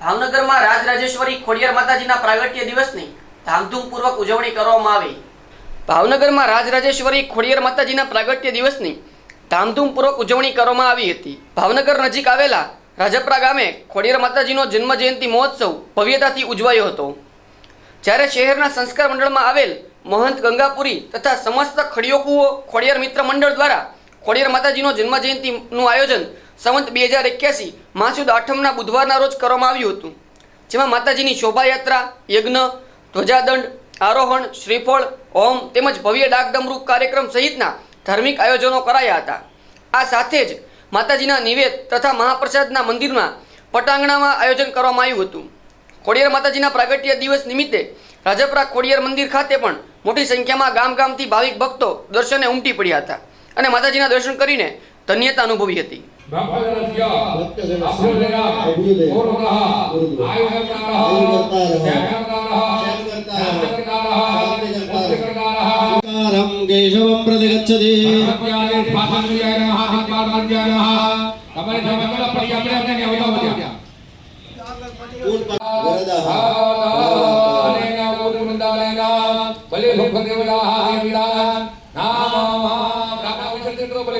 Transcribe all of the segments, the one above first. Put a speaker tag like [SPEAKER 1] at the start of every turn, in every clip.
[SPEAKER 1] ભાવનગરમાં રાજરાજેશ્વરી ખોડિયાર માતાજીના પ્રાગટ્ય દિવસની ધામધૂમપૂર્વક ઉજવણી કરવામાં આવી. ભાવનગરમાં રાજરાજેશ્વરી ખોડિયાર માતાજીના પ્રાગટ્ય દિવસની ધામધૂમપૂર્વક ઉજવણી કરવામાં આવી હતી. ભાવનગર નજીક આવેલા રાજપરા ગામે ખોડિયાર માતાજીનો જન્મ જયંતિ મહોત્સવ ભવ્યતાથી ઉજવાયો હતો. જ્યારે શહેરના સંસ્કાર મંડળમાં આવેલ મહંત ગંગાપુરી તથા સમસ્ત ખડિયોકુઓ ખોડિયાર મિત્ર મંડળ દ્વારા ખોડિયાર માતાજીનો જન્મ જયંતિનું આયોજન સંવંત બે હજાર એક્યાસી માસુદ આઠમના બુધવારના રોજ કરવામાં આવ્યું હતું, જેમાં માતાજીની શોભાયાત્રા, યજ્ઞ, ધ્વજાદંડ, આરોહણ, શ્રીફળ, હોમ તેમજ ભવ્ય ડાકડમરૂપ કાર્યક્રમ સહિતના ધાર્મિક આયોજનો કરાયા હતા. આ સાથે જ માતાજીના નિવેદ તથા મહાપ્રસાદના મંદિરમાં પટાંગણામાં આયોજન કરવામાં આવ્યું હતું. ખોડિયાર માતાજીના પ્રાગટ્ય દિવસ નિમિત્તે રાજપરા ખોડિયાર મંદિર ખાતે પણ મોટી સંખ્યામાં ગામ ગામથી ભાવિક ભક્તો દર્શને ઉમટી પડ્યા હતા અને માતાજીના દર્શન કરીને ધન્યતા અનુભવી હતી.
[SPEAKER 2] ભક્તજનસ્ય
[SPEAKER 3] ભક્તજનસ્ય
[SPEAKER 2] અભ્યુદય
[SPEAKER 3] અભ્યુદય
[SPEAKER 2] પૂર્વઃ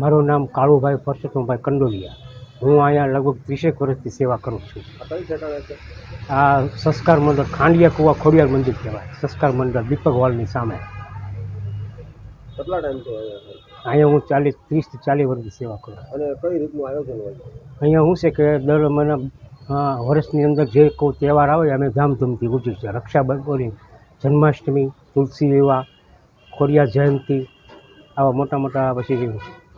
[SPEAKER 4] મારું નામ કાળુભાઈ પરસોત્તમભાઈ કંડોલિયા. હું અહીંયા લગભગ ત્રીસેક વર્ષથી સેવા કરું છું. આ સંસ્કાર મંડળ ખાંડિયા કુવા ખોડિયાર મંદિર કહેવાય. સંસ્કાર મંડળ દીપક હોલની સામે.
[SPEAKER 5] અહીંયા
[SPEAKER 4] હું ચાલીસ, ત્રીસથી ચાલીસ વર્ષની સેવા કરું
[SPEAKER 5] અને કઈ રીતનું આયોજન હોય
[SPEAKER 4] અહીંયા શું છે કે દર મહિના વર્ષની અંદર જે કોઈ તહેવાર આવે, અમે ધામધૂમથી ઉજવીએ છીએ. રક્ષાબંધન જન્માષ્ટમી તુલસી વિવાહ ખોડિયાર જયંતિ આવા મોટા મોટા પછી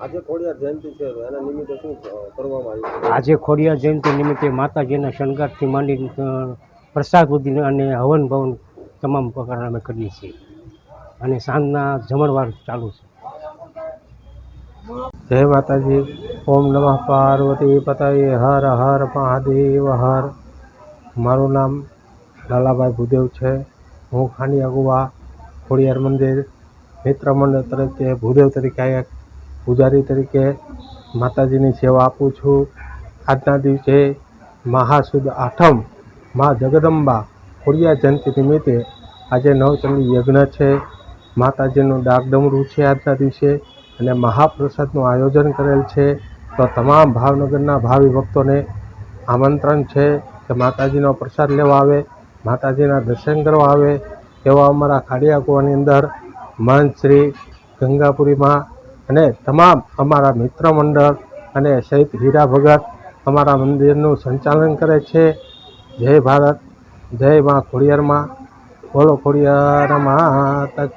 [SPEAKER 5] આજે ખોડિયાર જયંતિ છે એના નિમિત્તે શું કરવામાં આવ્યું
[SPEAKER 4] આજે ખોડિયાર જયંતિ નિમિત્તે માતાજીના શણગારથી માંડી પ્રસાદ સુધીને અને હવન ભવન તમામ પ્રકાર અમે કરીએ છીએ. અને સાંજના જમણવાર ચાલુ છે.
[SPEAKER 6] જય માતાજી. ઓમ નમઃ પાર્વતી પતયે. હર હર મહાદેવ હર. મારું નામ લાલાભાઈ ભૂદેવ છે. હું ખાંડિયા અગુવા ખોડિયાર મંદિર મિત્ર મંડળ તરીકે ભૂદેવ તરીકે પૂજારી તરીકે માતાજીની સેવા આપું છું. આજના દિવસે મહાસુદ આઠમ મા જગદંબા ખોડિયાર જયંતિ નિમિત્તે આજે નવચંડી યજ્ઞ છે. માતાજીનું ડાકડમરું છે આજના દિવસે અને મહાપ્રસાદનું આયોજન કરેલ છે. તો તમામ ભાવનગરના ભાવિ ભક્તોને આમંત્રણ છે કે માતાજીનો પ્રસાદ લેવા આવે. માતાજીના દર્શન કરવા આવે તેવા અમારા ખાડિયા કુવાની અંદર શ્રી ગંગાપુરીમાં અને તમામ અમારા મિત્ર મંડળ અને સહિત હીરા ભગત અમારા મંદિરનું સંચાલન કરે છે. જય ભારત, જય મા ખોડિયારમાં, બોલો ખોડિયાર માતા